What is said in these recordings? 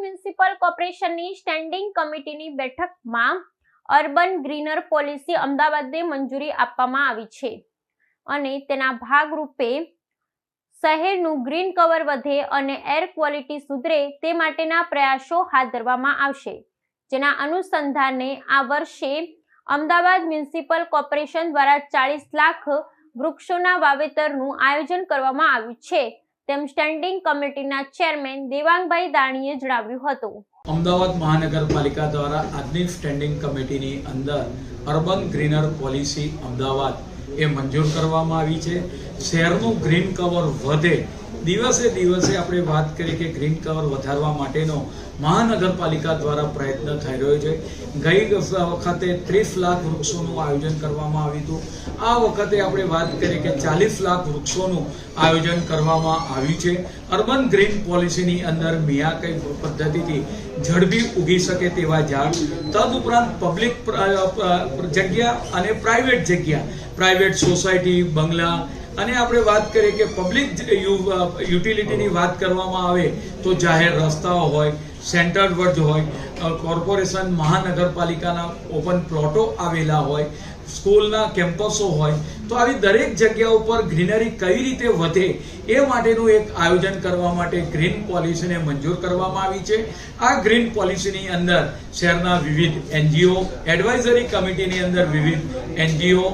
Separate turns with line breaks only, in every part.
Municipal કોર્પોરેશનની standing કમિટીની બેઠકમાં અર્બન ગ્રીનર પોલિસી અમદાવાદને મંજૂરી આપવામાં આવી છે. અને તેના ભાગરૂપે શહેરનું ગ્રીન કવર વધે અને એર ક્વોલિટી સુધરે તે માટેના પ્રયાસો હાથ ધરવામાં આવશે. જેના અનુસંધાને આ વર્ષે અમદાવાદ મ્યુનિસિપલ કોર્પોરેશન દ્વારા ચાલીસ લાખ વૃક્ષોના વાવેતરનું આયોજન કરવામાં આવ્યું છે. તેમ સ્ટેન્ડિંગ કમિટીના ચેરમેન દેવાંગભાઈ દાણીએ જણાવ્યું હતું.
અમદાવાદ મહાનગરપાલિકા દ્વારા આજની સ્ટેન્ડિંગ કમિટીની અંદર અર્બન ગ્રીનર પોલિસી અમદાવાદ એ મંજૂર કરવામાં આવી છે. શહેરનું ગ્રીન કવર વધે દિવસે દિવસે આપણે વાત કરીએ કે ગ્રીન કવર વધારવા માટેનો મહાનગરપાલિકા દ્વારા પ્રયત્ન થઈ રહ્યો છે. ગઈ વખતે ત્રીસ લાખ વૃક્ષોનું આયોજન કરવામાં આવ્યું હતું. આ વખતે આપણે વાત કરીએ કે ચાલીસ લાખ વૃક્ષોનું આયોજન કરવામાં આવ્યું છે. અર્બન ગ્રીન પોલિસીની અંદર મિયાકઈ પદ્ધતિથી ઝડપી ઉગી શકે તેવા ઝાડ, તદુપરાંત પબ્લિક જગ્યા અને પ્રાઇવેટ જગ્યા, પ્રાઇવેટ સોસાયટી, બંગલા અને આપણે વાત કરીએ કે પબ્લિક યુટિલિટીની વાત કરવામાં આવે તો જાહેર રસ્તાઓ હોય, સેન્ટર વર્જ હોય કોર્પોરેશન મહાનગરપાલિકાના ઓપન પ્લોટો આવેલા હોય, સ્કૂલના કેમ્પસો હોય, તો આવી દરેક જગ્યા ઉપર ગ્રીનરી કઈ રીતે વધે એ માટેનું એક આયોજન કરવા માટે ગ્રીન પોલિસીને મંજૂર કરવામાં આવી છે. આ ગ્રીન પોલિસીની અંદર શહેરના વિવિધ એનજીઓ, એડવાઇઝરી કમિટીની અંદર વિવિધ એનજીઓ,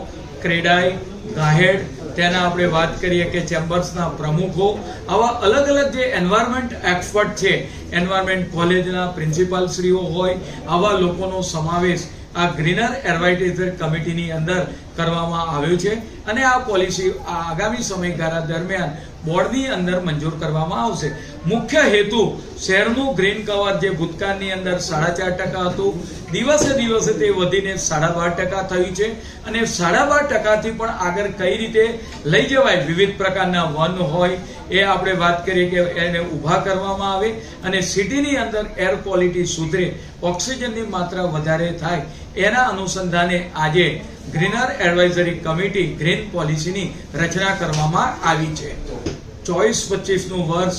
ક્રેડાઈ, ગાહેડ તેના આપણે વાત કરીએ કે ચેમ્બર્સના પ્રમુખો. આવા અલગ અલગ જે એન્વાયરમેન્ટ એક્સપર્ટ છે એન્વાયરમેન્ટ કોલેજના પ્રિન્સિપાલ શ્રીઓ હોય, આવા લોકોનો સમાવેશ આ ગ્રીનર એડવાઇઝર કમિટીની અંદર કરવામાં આવ્યો છે અને આ પોલિસી આગામી સમયગાળા દરમિયાન બોર્ડની અંદર મંજૂર કરવામાં આવશે. મુખ્ય હેતુ શહેરનું ગ્રીન કવર જે ભૂતકાળની અંદર સાડા ચાર ટકા હતું, દિવસે દિવસે તે વધીને સાડા બાર ટકા થયું છે અને સાડા બાર ટકાથી પણ આગળ કઈ રીતે લઈ જવાય? વિવિધ પ્રકારના વન હોય, એ આપણે વાત કરીએ કે એને ઊભા કરવામાં આવે અને સિટીની અંદર એર ક્વોલિટી સુધરે, ઓક્સિજનની માત્રા વધારે થાય, એના અનુસંધાને આજે ગ્રીનર એડવાઇઝરી કમિટી ગ્રીન પોલિસીની રચના કરવામાં આવી છે. ચોવીસ પચીસનું વર્ષ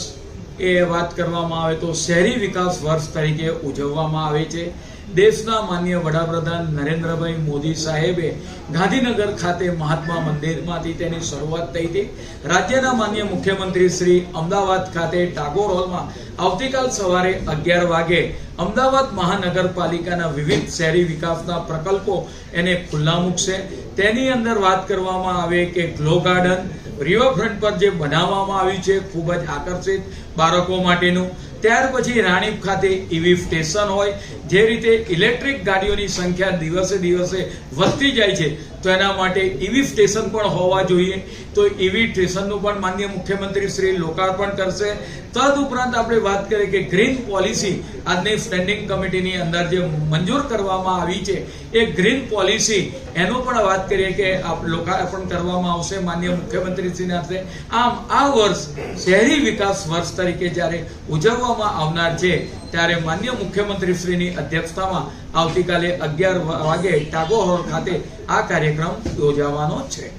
એ વાત કરવામાં આવે તો શહેરી વિકાસ વર્ષ તરીકે ઉજવવામાં આવે છે. દેશના માન્ય વડાપ્રધાન નરેન્દ્રભાઈ મોદી સાહેબે ગાંધીનગર ખાતે મહાત્મા મંદિરમાંથી તેની શરૂઆત થઈ હતી. રાજ્યના માન્ય મુખ્યમંત્રી શ્રી અમદાવાદ ખાતે ટાગોર હોલમાં આવતીકાલ સવારે અગિયાર વાગે અમદાવાદ મહાનગરપાલિકાના વિવિધ શહેરી વિકાસના પ્રકલ્પો એને ખુલ્લા મૂકશે. તેની અંદર વાત કરવામાં આવે કે ગ્લો ગાર્ડન, રિવરફ્રન્ટ પર જે બનાવવામાં આવ્યું છે ખૂબ જ આકર્ષિત બાળકો માટેનું. ત્યાર પછી રાણીપ ખાતે ઈવી સ્ટેશન હોય, જે રીતે ઇલેક્ટ્રિક ગાડીઓની સંખ્યા દિવસે દિવસે વધતી જાય છે, તો એના માટે ઈવી સ્ટેશન પણ હોવા જોઈએ. તો ઈવી સ્ટેશનનું પણ માન્ય મુખ્યમંત્રી શ્રી લોકાર્પણ કરશે. તદઉપરાંત આપણે વાત કરીએ કે ગ્રીન પોલિસી આજની સ્ટેન્ડિંગ કમિટીની અંદર જે મંજૂર કરવામાં આવી છે, એ ગ્રીન પોલિસી એનો પણ વાત કરીએ કે લોકાર્પણ કરવામાં આવશે માન્ય મુખ્યમંત્રીશ્રીના હસ્તે. આમ આ વર્ષ શહેરી વિકાસ વર્ષ તરીકે જ્યારે ઉજવવામાં આવનાર છે. ત્યારે માન્ય મુખ્યમંત્રીશ્રીની અધ્યક્ષતામાં આવતીકાલે અગિયાર વાગે ટાગોર ખાતે આ કાર્યક્રમ યોજાવાનો છે.